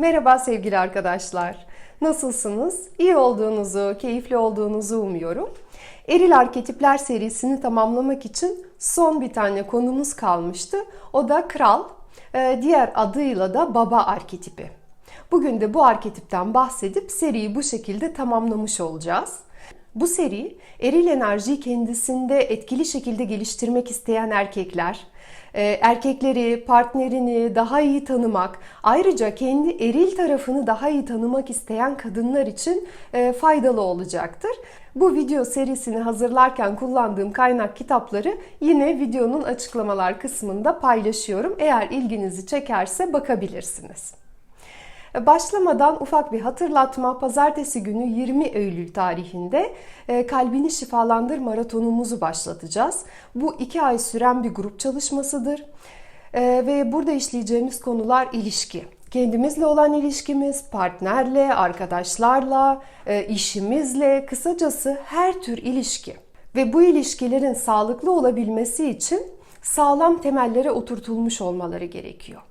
Merhaba sevgili arkadaşlar. Nasılsınız? İyi olduğunuzu, keyifli olduğunuzu umuyorum. Eril Arketipler serisini tamamlamak için son bir tane konumuz kalmıştı. O da kral, Ee, diğer adıyla da baba arketipi. Bugün de bu arketipten bahsedip seriyi bu şekilde tamamlamış olacağız. Bu seri eril enerjiyi kendisinde etkili şekilde geliştirmek isteyen erkekler, e, erkekleri, partnerini daha iyi tanımak, ayrıca kendi eril tarafını daha iyi tanımak isteyen kadınlar için e, faydalı olacaktır. Bu video serisini hazırlarken kullandığım kaynak kitapları yine videonun açıklamalar kısmında paylaşıyorum. Eğer ilginizi çekerse bakabilirsiniz. Başlamadan ufak bir hatırlatma. Pazartesi günü 20 Eylül tarihinde e, Kalbini Şifalandır maratonumuzu başlatacağız. Bu iki ay süren bir grup çalışmasıdır. E, ve burada işleyeceğimiz konular ilişki. Kendimizle olan ilişkimiz, partnerle, arkadaşlarla, e, işimizle, kısacası her tür ilişki. Ve bu ilişkilerin sağlıklı olabilmesi için sağlam temellere oturtulmuş olmaları gerekiyor.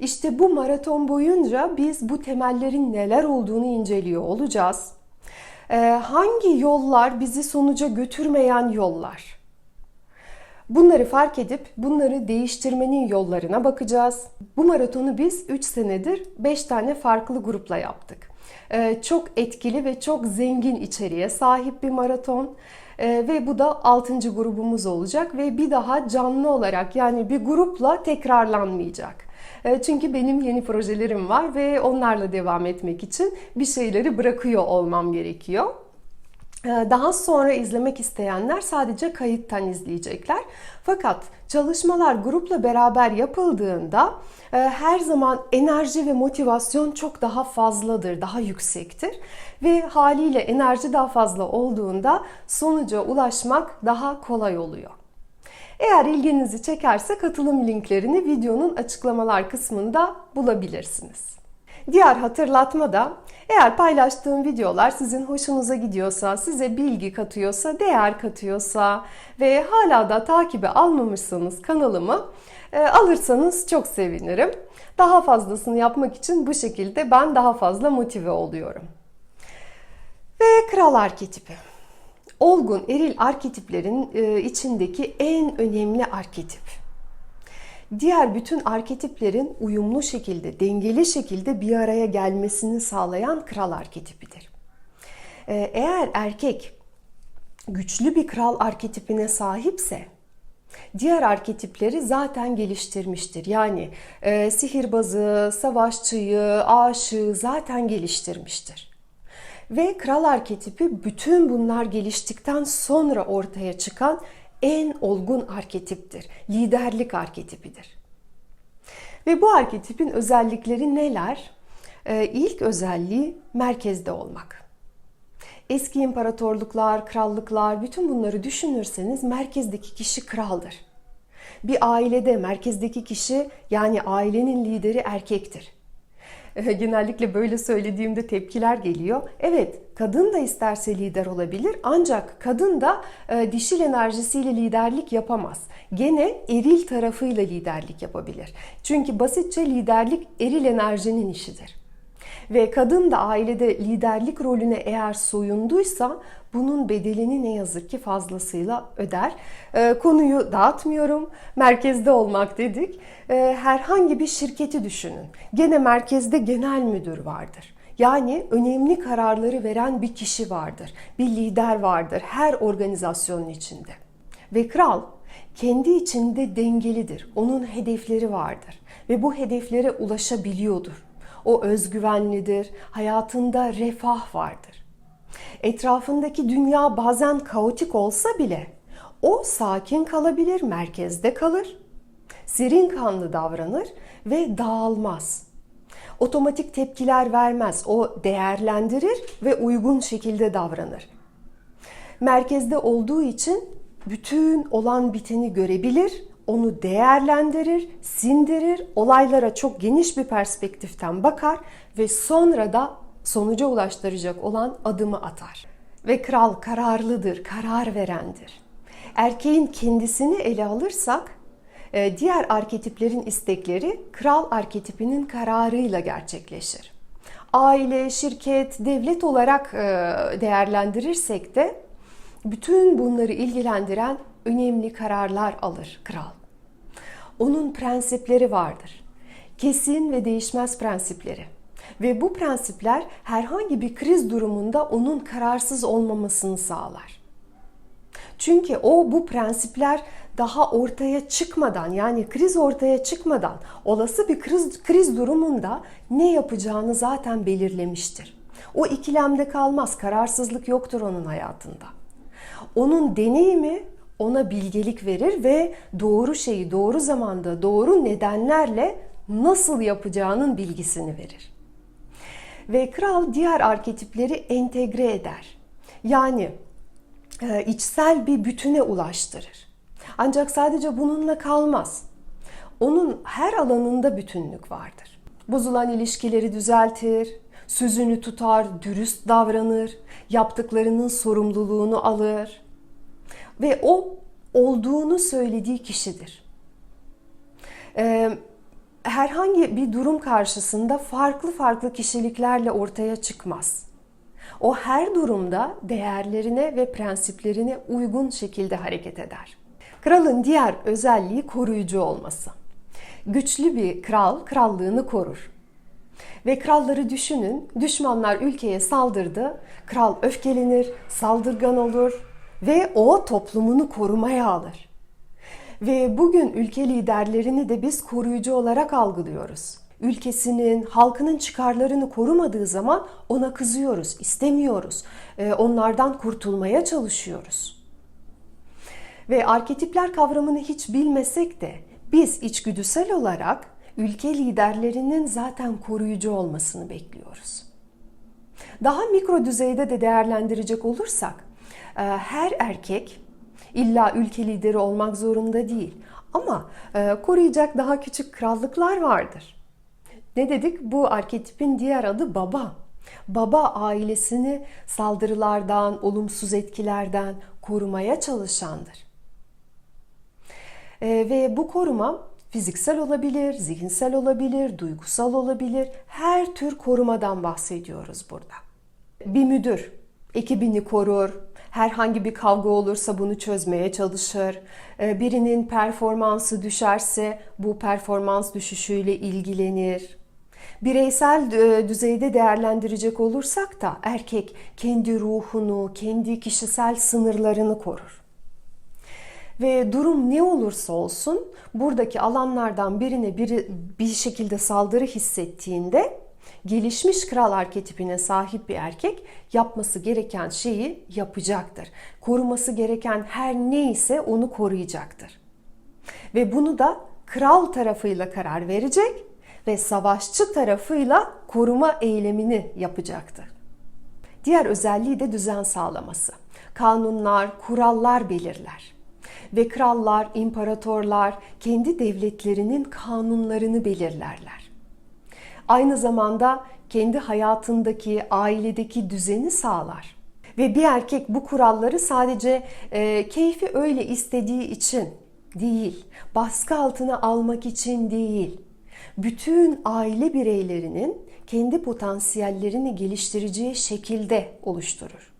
İşte bu maraton boyunca biz bu temellerin neler olduğunu inceliyor olacağız. Ee, hangi yollar bizi sonuca götürmeyen yollar? Bunları fark edip bunları değiştirmenin yollarına bakacağız. Bu maratonu biz 3 senedir 5 tane farklı grupla yaptık. Ee, çok etkili ve çok zengin içeriğe sahip bir maraton. Ee, ve bu da 6. grubumuz olacak ve bir daha canlı olarak yani bir grupla tekrarlanmayacak. E, çünkü benim yeni projelerim var ve onlarla devam etmek için bir şeyleri bırakıyor olmam gerekiyor. E, daha sonra izlemek isteyenler sadece kayıttan izleyecekler. Fakat çalışmalar grupla beraber yapıldığında e, her zaman enerji ve motivasyon çok daha fazladır, daha yüksektir. Ve haliyle enerji daha fazla olduğunda sonuca ulaşmak daha kolay oluyor. Eğer ilginizi çekerse katılım linklerini videonun açıklamalar kısmında bulabilirsiniz. Diğer hatırlatma da eğer paylaştığım videolar sizin hoşunuza gidiyorsa, size bilgi katıyorsa, değer katıyorsa ve hala da takibi almamışsanız kanalımı e, alırsanız çok sevinirim. Daha fazlasını yapmak için bu şekilde ben daha fazla motive oluyorum. Ve kral arketipi olgun eril arketiplerin e, içindeki en önemli arketip. Diğer bütün arketiplerin uyumlu şekilde, dengeli şekilde bir araya gelmesini sağlayan kral arketipidir. E, eğer erkek güçlü bir kral arketipine sahipse diğer arketipleri zaten geliştirmiştir. Yani e, sihirbazı, savaşçıyı, aşığı zaten geliştirmiştir. Ve kral arketipi bütün bunlar geliştikten sonra ortaya çıkan en olgun arketiptir. Liderlik arketipidir. Ve bu arketipin özellikleri neler? Ee, ilk özelliği merkezde olmak. Eski imparatorluklar, krallıklar, bütün bunları düşünürseniz merkezdeki kişi kraldır. Bir ailede merkezdeki kişi yani ailenin lideri erkektir. Genellikle böyle söylediğimde tepkiler geliyor. Evet, kadın da isterse lider olabilir ancak kadın da e, dişil enerjisiyle liderlik yapamaz. Gene eril tarafıyla liderlik yapabilir. Çünkü basitçe liderlik eril enerjinin işidir. Ve kadın da ailede liderlik rolüne eğer soyunduysa bunun bedelini ne yazık ki fazlasıyla öder. E, konuyu dağıtmıyorum. Merkezde olmak dedik. E, herhangi bir şirketi düşünün. Gene merkezde genel müdür vardır. Yani önemli kararları veren bir kişi vardır. Bir lider vardır her organizasyonun içinde. Ve kral kendi içinde dengelidir. Onun hedefleri vardır ve bu hedeflere ulaşabiliyordur. O özgüvenlidir. Hayatında refah vardır. Etrafındaki dünya bazen kaotik olsa bile o sakin kalabilir, merkezde kalır. Serin kanlı davranır ve dağılmaz. Otomatik tepkiler vermez. O değerlendirir ve uygun şekilde davranır. Merkezde olduğu için bütün olan biteni görebilir onu değerlendirir, sindirir, olaylara çok geniş bir perspektiften bakar ve sonra da sonuca ulaştıracak olan adımı atar. Ve kral kararlıdır, karar verendir. Erkeğin kendisini ele alırsak e, diğer arketiplerin istekleri kral arketipinin kararıyla gerçekleşir. aile, şirket, devlet olarak e, değerlendirirsek de bütün bunları ilgilendiren önemli kararlar alır kral. Onun prensipleri vardır. Kesin ve değişmez prensipleri. Ve bu prensipler herhangi bir kriz durumunda onun kararsız olmamasını sağlar. Çünkü o bu prensipler daha ortaya çıkmadan yani kriz ortaya çıkmadan olası bir kriz, kriz durumunda ne yapacağını zaten belirlemiştir. O ikilemde kalmaz, kararsızlık yoktur onun hayatında. Onun deneyimi ona bilgelik verir ve doğru şeyi doğru zamanda doğru nedenlerle nasıl yapacağının bilgisini verir. Ve kral diğer arketipleri entegre eder. Yani e, içsel bir bütüne ulaştırır. Ancak sadece bununla kalmaz. Onun her alanında bütünlük vardır. Bozulan ilişkileri düzeltir, sözünü tutar, dürüst davranır, yaptıklarının sorumluluğunu alır ve o olduğunu söylediği kişidir. Ee, herhangi bir durum karşısında farklı farklı kişiliklerle ortaya çıkmaz. O her durumda değerlerine ve prensiplerine uygun şekilde hareket eder. Kralın diğer özelliği koruyucu olması. Güçlü bir kral krallığını korur. Ve kralları düşünün, düşmanlar ülkeye saldırdı, kral öfkelenir, saldırgan olur ve o toplumunu korumaya alır. Ve bugün ülke liderlerini de biz koruyucu olarak algılıyoruz. Ülkesinin, halkının çıkarlarını korumadığı zaman ona kızıyoruz, istemiyoruz. Ee, onlardan kurtulmaya çalışıyoruz. Ve arketipler kavramını hiç bilmesek de biz içgüdüsel olarak ülke liderlerinin zaten koruyucu olmasını bekliyoruz. Daha mikro düzeyde de değerlendirecek olursak her erkek illa ülke lideri olmak zorunda değil ama e, koruyacak daha küçük krallıklar vardır. Ne dedik? Bu arketipin diğer adı baba. Baba ailesini saldırılardan, olumsuz etkilerden korumaya çalışandır. E, ve bu koruma fiziksel olabilir, zihinsel olabilir, duygusal olabilir. Her tür korumadan bahsediyoruz burada. Bir müdür ekibini korur, herhangi bir kavga olursa bunu çözmeye çalışır. Ee, birinin performansı düşerse bu performans düşüşüyle ilgilenir. Bireysel e, düzeyde değerlendirecek olursak da erkek kendi ruhunu, kendi kişisel sınırlarını korur. Ve durum ne olursa olsun buradaki alanlardan birine biri bir şekilde saldırı hissettiğinde gelişmiş kral arketipine sahip bir erkek yapması gereken şeyi yapacaktır. Koruması gereken her neyse onu koruyacaktır. Ve bunu da kral tarafıyla karar verecek ve savaşçı tarafıyla koruma eylemini yapacaktır. Diğer özelliği de düzen sağlaması. Kanunlar, kurallar belirler ve krallar, imparatorlar kendi devletlerinin kanunlarını belirlerler. Aynı zamanda kendi hayatındaki, ailedeki düzeni sağlar. Ve bir erkek bu kuralları sadece e, keyfi öyle istediği için değil, baskı altına almak için değil, bütün aile bireylerinin kendi potansiyellerini geliştireceği şekilde oluşturur.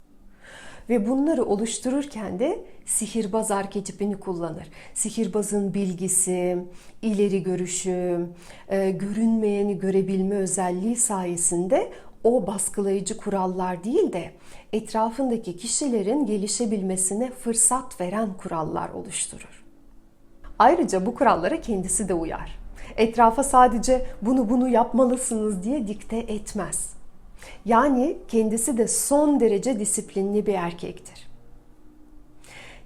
Ve bunları oluştururken de sihirbaz arketipini kullanır. Sihirbazın bilgisi, ileri görüşü, e, görünmeyeni görebilme özelliği sayesinde o baskılayıcı kurallar değil de etrafındaki kişilerin gelişebilmesine fırsat veren kurallar oluşturur. Ayrıca bu kurallara kendisi de uyar. Etrafa sadece bunu bunu yapmalısınız diye dikte etmez. Yani kendisi de son derece disiplinli bir erkektir.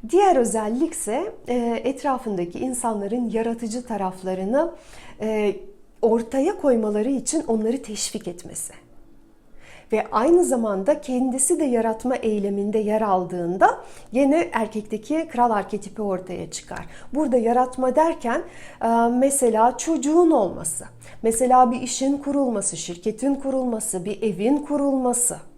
Diğer özellik ise e, etrafındaki insanların yaratıcı taraflarını e, ortaya koymaları için onları teşvik etmesi. Ve aynı zamanda kendisi de yaratma eyleminde yer aldığında yine erkekteki kral arketipi ortaya çıkar. Burada yaratma derken e, mesela çocuğun olması, mesela bir işin kurulması, şirketin kurulması, bir evin kurulması.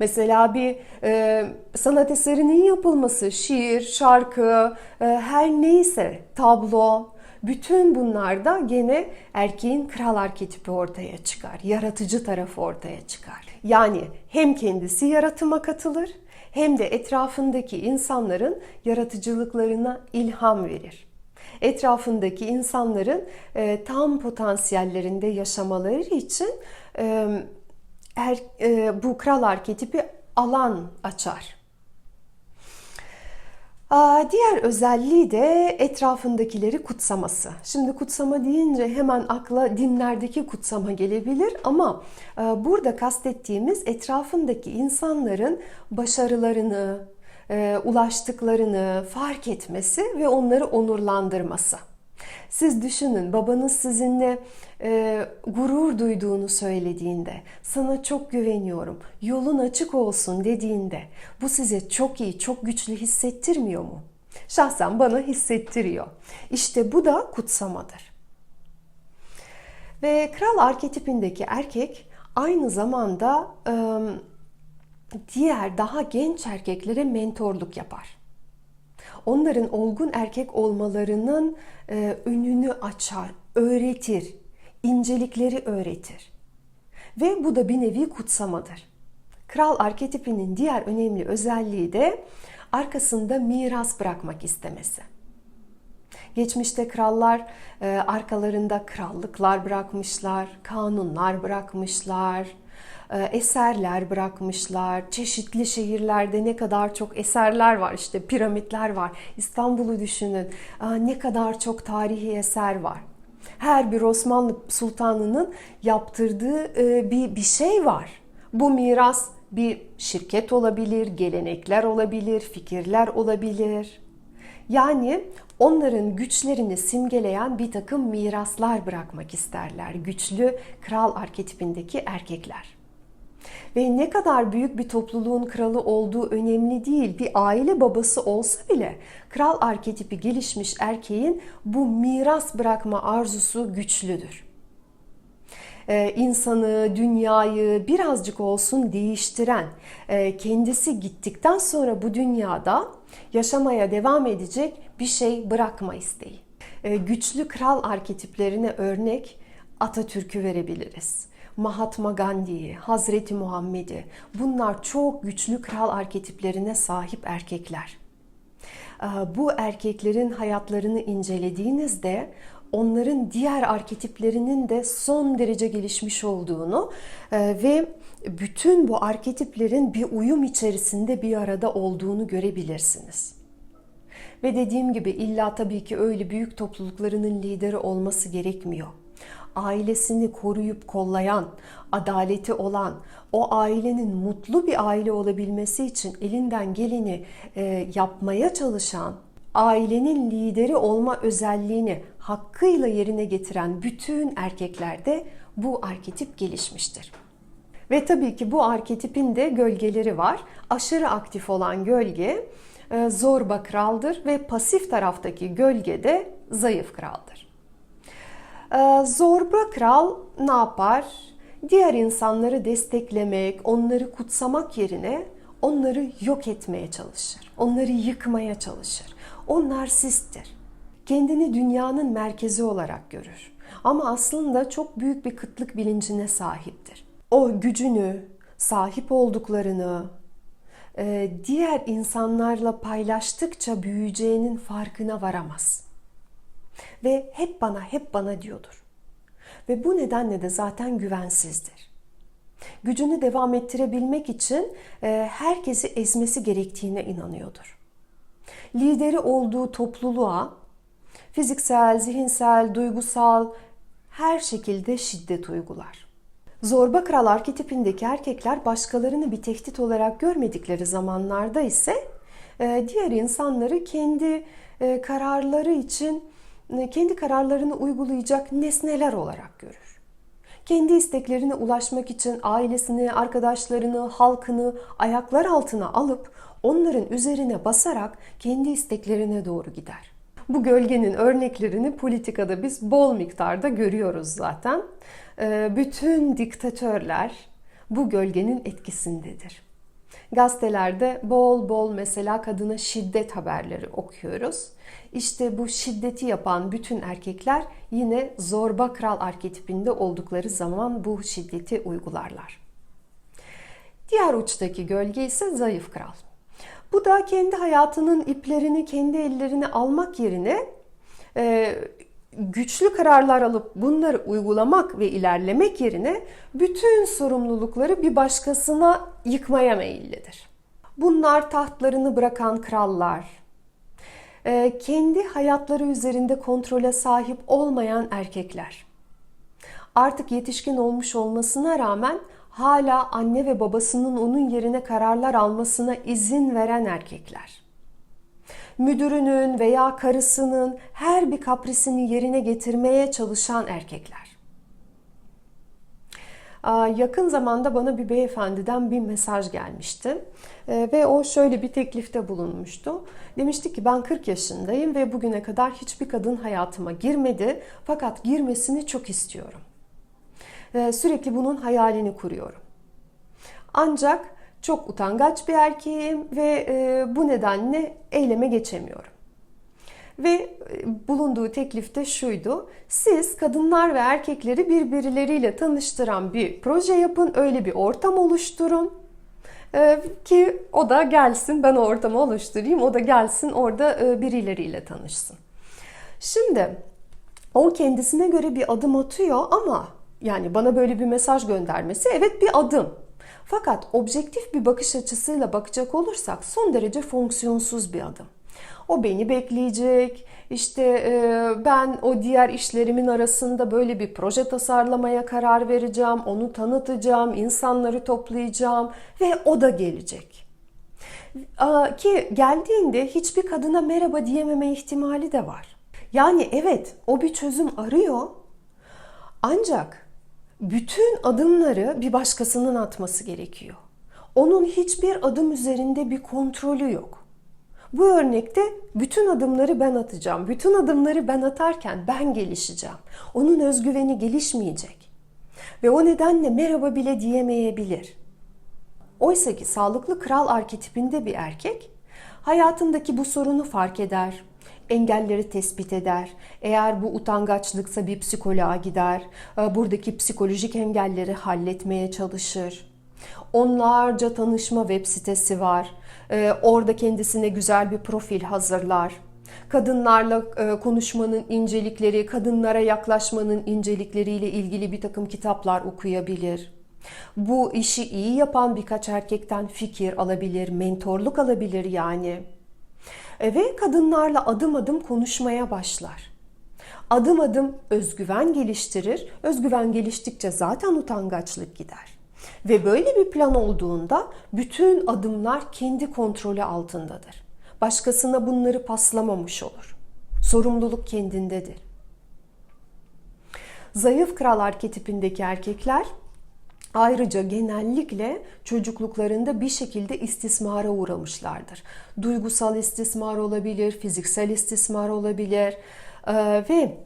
Mesela bir e, sanat eserinin yapılması, şiir, şarkı, e, her neyse, tablo, Bütün bunlarda gene erkeğin kral arketipi ortaya çıkar. Yaratıcı tarafı ortaya çıkar. Yani hem kendisi yaratıma katılır hem de etrafındaki insanların yaratıcılıklarına ilham verir. Etrafındaki insanların e, tam potansiyellerinde yaşamaları için e, er, e, bu kral arketipi alan açar. Diğer özelliği de etrafındakileri kutsaması. Şimdi kutsama deyince hemen akla dinlerdeki kutsama gelebilir ama e, burada kastettiğimiz etrafındaki insanların başarılarını, e, ulaştıklarını fark etmesi ve onları onurlandırması. Siz düşünün babanız sizinle e, gurur duyduğunu söylediğinde, sana çok güveniyorum, yolun açık olsun dediğinde bu size çok iyi, çok güçlü hissettirmiyor mu? Şahsen bana hissettiriyor. İşte bu da kutsamadır. Ve kral arketipindeki erkek aynı zamanda e, diğer daha genç erkeklere mentorluk yapar onların olgun erkek olmalarının e, önünü açar, öğretir, incelikleri öğretir. Ve bu da bir nevi kutsamadır. Kral arketipinin diğer önemli özelliği de arkasında miras bırakmak istemesi. Geçmişte krallar e, arkalarında krallıklar bırakmışlar, kanunlar bırakmışlar, eserler bırakmışlar. Çeşitli şehirlerde ne kadar çok eserler var. İşte piramitler var. İstanbul'u düşünün. Ne kadar çok tarihi eser var. Her bir Osmanlı sultanının yaptırdığı e, bir bir şey var. Bu miras bir şirket olabilir, gelenekler olabilir, fikirler olabilir. Yani onların güçlerini simgeleyen bir takım miraslar bırakmak isterler. Güçlü kral arketipindeki erkekler. Ve ne kadar büyük bir topluluğun kralı olduğu önemli değil. Bir aile babası olsa bile kral arketipi gelişmiş erkeğin bu miras bırakma arzusu güçlüdür. Ee, insanı, dünyayı birazcık olsun değiştiren, e, kendisi gittikten sonra bu dünyada yaşamaya devam edecek bir şey bırakma isteği. Ee, güçlü kral arketiplerine örnek Atatürk'ü verebiliriz. Mahatma Gandhi'yi, Hazreti Muhammed'i bunlar çok güçlü kral arketiplerine sahip erkekler. Ee, bu erkeklerin hayatlarını incelediğinizde onların diğer arketiplerinin de son derece gelişmiş olduğunu e, ve bütün bu arketiplerin bir uyum içerisinde bir arada olduğunu görebilirsiniz. Ve dediğim gibi illa tabii ki öyle büyük topluluklarının lideri olması gerekmiyor ailesini koruyup kollayan, adaleti olan, o ailenin mutlu bir aile olabilmesi için elinden geleni e, yapmaya çalışan, ailenin lideri olma özelliğini hakkıyla yerine getiren bütün erkeklerde bu arketip gelişmiştir. Ve tabii ki bu arketipin de gölgeleri var. Aşırı aktif olan gölge e, zorba kraldır ve pasif taraftaki gölge de zayıf kraldır. Ee, zorba kral ne yapar? Diğer insanları desteklemek, onları kutsamak yerine onları yok etmeye çalışır. Onları yıkmaya çalışır. O narsisttir. Kendini dünyanın merkezi olarak görür. Ama aslında çok büyük bir kıtlık bilincine sahiptir. O gücünü, sahip olduklarını, e, diğer insanlarla paylaştıkça büyüyeceğinin farkına varamaz ve hep bana hep bana diyordur. Ve bu nedenle de zaten güvensizdir. Gücünü devam ettirebilmek için e, herkesi ezmesi gerektiğine inanıyordur. Lideri olduğu topluluğa fiziksel, zihinsel, duygusal her şekilde şiddet uygular. Zorba kral arketipindeki erkekler başkalarını bir tehdit olarak görmedikleri zamanlarda ise e, diğer insanları kendi e, kararları için kendi kararlarını uygulayacak nesneler olarak görür. Kendi isteklerine ulaşmak için ailesini, arkadaşlarını, halkını ayaklar altına alıp onların üzerine basarak kendi isteklerine doğru gider. Bu gölgenin örneklerini politikada biz bol miktarda görüyoruz zaten. Bütün diktatörler bu gölgenin etkisindedir. Gazetelerde bol bol mesela kadına şiddet haberleri okuyoruz. İşte bu şiddeti yapan bütün erkekler yine zorba kral arketipinde oldukları zaman bu şiddeti uygularlar. Diğer uçtaki gölge ise zayıf kral. Bu da kendi hayatının iplerini kendi ellerine almak yerine güçlü kararlar alıp bunları uygulamak ve ilerlemek yerine bütün sorumlulukları bir başkasına yıkmaya meyillidir. Bunlar tahtlarını bırakan krallar, e, kendi hayatları üzerinde kontrole sahip olmayan erkekler. Artık yetişkin olmuş olmasına rağmen hala anne ve babasının onun yerine kararlar almasına izin veren erkekler. Müdürünün veya karısının her bir kaprisini yerine getirmeye çalışan erkekler. Yakın zamanda bana bir beyefendiden bir mesaj gelmişti ee, ve o şöyle bir teklifte bulunmuştu. Demişti ki ben 40 yaşındayım ve bugüne kadar hiçbir kadın hayatıma girmedi fakat girmesini çok istiyorum. Sürekli bunun hayalini kuruyorum. Ancak çok utangaç bir erkeğim ve e, bu nedenle eyleme geçemiyorum. Ve e, bulunduğu teklifte şuydu. Siz kadınlar ve erkekleri birbirleriyle tanıştıran bir proje yapın, öyle bir ortam oluşturun. E, ki o da gelsin, ben o ortamı oluşturayım, o da gelsin orada birileriyle tanışsın. Şimdi o kendisine göre bir adım atıyor ama yani bana böyle bir mesaj göndermesi evet bir adım. Fakat objektif bir bakış açısıyla bakacak olursak son derece fonksiyonsuz bir adım. O beni bekleyecek. İşte e, ben o diğer işlerimin arasında böyle bir proje tasarlamaya karar vereceğim, onu tanıtacağım, insanları toplayacağım ve o da gelecek. Ki geldiğinde hiçbir kadına merhaba diyememe ihtimali de var. Yani evet o bir çözüm arıyor. Ancak bütün adımları bir başkasının atması gerekiyor. Onun hiçbir adım üzerinde bir kontrolü yok. Bu örnekte bütün adımları ben atacağım. Bütün adımları ben atarken ben gelişeceğim. Onun özgüveni gelişmeyecek. Ve o nedenle merhaba bile diyemeyebilir. Oysa ki sağlıklı kral arketipinde bir erkek hayatındaki bu sorunu fark eder, engelleri tespit eder. Eğer bu utangaçlıksa bir psikoloğa gider. E, buradaki psikolojik engelleri halletmeye çalışır. Onlarca tanışma web sitesi var. E, orada kendisine güzel bir profil hazırlar. Kadınlarla e, konuşmanın incelikleri, kadınlara yaklaşmanın incelikleriyle ilgili bir takım kitaplar okuyabilir. Bu işi iyi yapan birkaç erkekten fikir alabilir, mentorluk alabilir yani. Ve kadınlarla adım adım konuşmaya başlar. Adım adım özgüven geliştirir. Özgüven geliştikçe zaten utangaçlık gider. Ve böyle bir plan olduğunda bütün adımlar kendi kontrolü altındadır. Başkasına bunları paslamamış olur. Sorumluluk kendindedir. Zayıf kral arketipindeki erkekler Ayrıca genellikle çocukluklarında bir şekilde istismara uğramışlardır. Duygusal istismar olabilir, fiziksel istismar olabilir ee, ve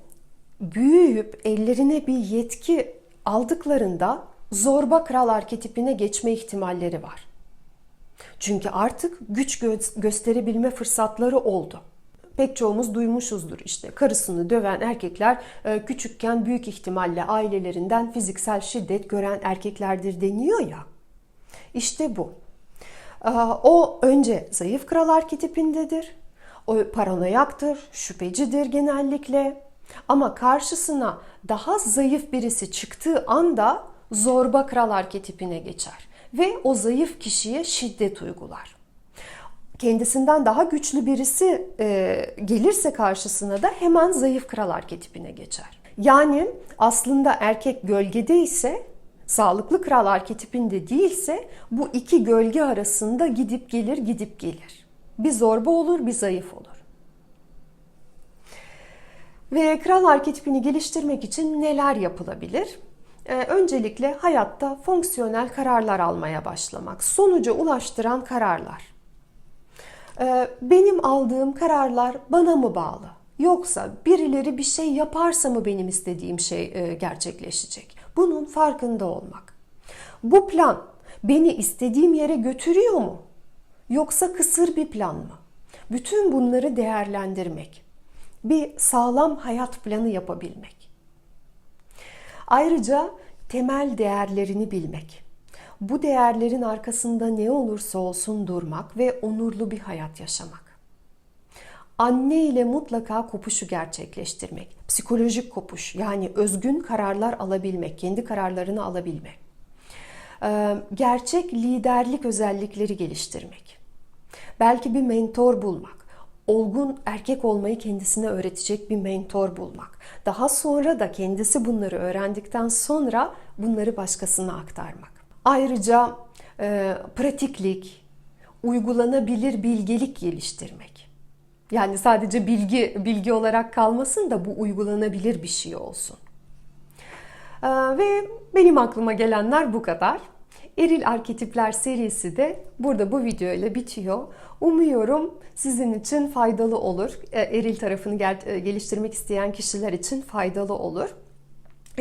büyüyüp ellerine bir yetki aldıklarında zorba kral arketipine geçme ihtimalleri var. Çünkü artık güç gö- gösterebilme fırsatları oldu pek çoğumuz duymuşuzdur işte karısını döven erkekler e, küçükken büyük ihtimalle ailelerinden fiziksel şiddet gören erkeklerdir deniyor ya. İşte bu. E, o önce zayıf kral arketipindedir. O paranoyaktır, şüphecidir genellikle. Ama karşısına daha zayıf birisi çıktığı anda zorba kral arketipine geçer ve o zayıf kişiye şiddet uygular kendisinden daha güçlü birisi e, gelirse karşısına da hemen zayıf kral arketipine geçer. Yani aslında erkek gölgede ise sağlıklı kral arketipinde değilse bu iki gölge arasında gidip gelir gidip gelir. Bir zorba olur bir zayıf olur. Ve kral arketipini geliştirmek için neler yapılabilir? Ee, öncelikle hayatta fonksiyonel kararlar almaya başlamak, sonuca ulaştıran kararlar. Ee, benim aldığım kararlar bana mı bağlı? Yoksa birileri bir şey yaparsa mı benim istediğim şey e, gerçekleşecek? Bunun farkında olmak. Bu plan beni istediğim yere götürüyor mu? Yoksa kısır bir plan mı? Bütün bunları değerlendirmek. Bir sağlam hayat planı yapabilmek. Ayrıca temel değerlerini bilmek. Bu değerlerin arkasında ne olursa olsun durmak ve onurlu bir hayat yaşamak. Anne ile mutlaka kopuşu gerçekleştirmek. Psikolojik kopuş yani özgün kararlar alabilmek, kendi kararlarını alabilmek. Ee, Gerçek liderlik özellikleri geliştirmek. Belki bir mentor bulmak. Olgun erkek olmayı kendisine öğretecek bir mentor bulmak. Daha sonra da kendisi bunları öğrendikten sonra bunları başkasına aktarmak. Ayrıca e, pratiklik, uygulanabilir bilgelik geliştirmek. Yani sadece bilgi bilgi olarak kalmasın da bu uygulanabilir bir şey olsun. Ee, ve benim aklıma gelenler bu kadar. Eril Arketipler serisi de burada bu video ile bitiyor. Umuyorum sizin için faydalı olur. Ee, Eril tarafını e, geliştirmek isteyen kişiler için faydalı olur.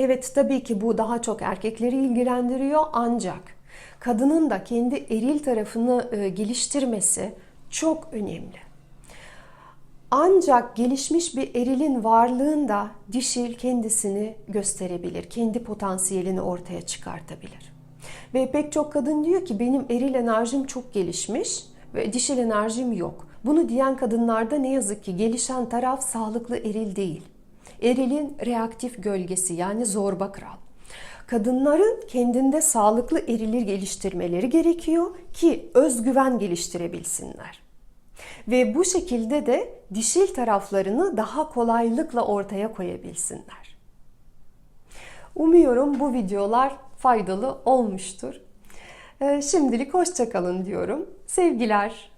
Evet tabii ki bu daha çok erkekleri ilgilendiriyor ancak kadının da kendi eril tarafını e, geliştirmesi çok önemli. Ancak gelişmiş bir erilin varlığında dişil kendisini gösterebilir, kendi potansiyelini ortaya çıkartabilir. Ve pek çok kadın diyor ki benim eril enerjim çok gelişmiş ve dişil enerjim yok. Bunu diyen kadınlarda ne yazık ki gelişen taraf sağlıklı eril değil. Erilin reaktif gölgesi yani zorba kral. Kadınların kendinde sağlıklı erilir geliştirmeleri gerekiyor ki özgüven geliştirebilsinler. Ve bu şekilde de dişil taraflarını daha kolaylıkla ortaya koyabilsinler. Umuyorum bu videolar faydalı olmuştur. Ee, Şimdilik hoşçakalın diyorum. Sevgiler.